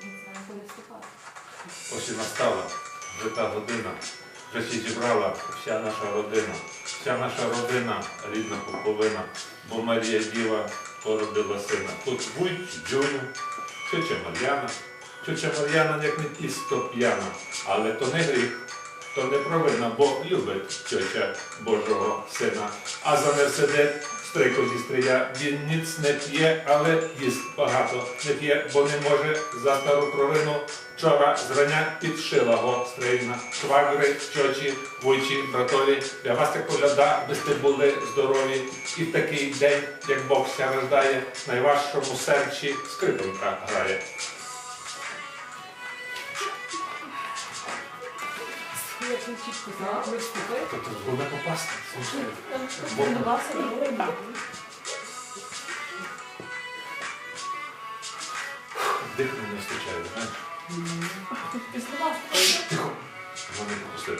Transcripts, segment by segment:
Знаю, куди вступати. Ось і настала вже та година. Вже всі зібрала вся наша родина. Вся наша родина рідна пуповина, бо Марія Діва породила сина. Тут вуйт, Джуню, тьотя Мар'яна. Тьотя Мар'яна як не тісто п'яна, але то не гріх, то не провина, бо любить тьотя Божого сина. А за Мерседет стрико зі стрия, він ніц не п'є, але їсть багато не п'є, бо не може за стару провину. Вчора зрання підшила го стрийна. Швагри, чочі, вуйчі, братові. Для вас так погляда, аби сте були здорові. І в такий день, як Бог ся рождає, найважчому серці скрипонька грає. Я ключичку знала, ви стукаєте? Тобто головне попасти. слухай. Бог Тренувався не вистачає, знаєш? Піснував. Тихо. Вони попустили.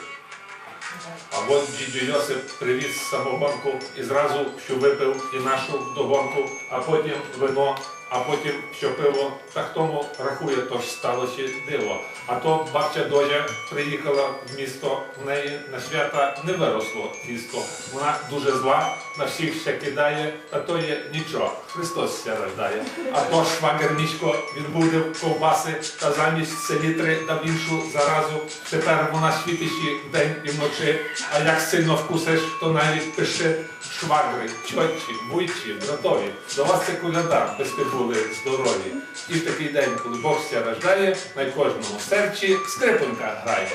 А от дідю Йосип привіз самогонку і зразу що випив і нашу догонку, а потім вино, а потім що пиво. Так тому рахує, то ж сталося диво. А то бабця Дозя приїхала в місто, в неї на свята не виросло тісто. Вона дуже зла, на всіх ще кидає, та то є нічого. Христос ся рождає. А то швагер Мішко відбуде ковбаси та замість селітри дав іншу заразу. Тепер вона світиші день і вночі. А як сильно вкусиш, то навіть пиши швагри, чотчі, буйчі, братові. До вас це коляда, би сте були здорові. І в такий день, коли Бог ся рождає, на кожному серці скрипонька грає.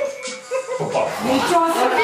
Попав. Нічого собі!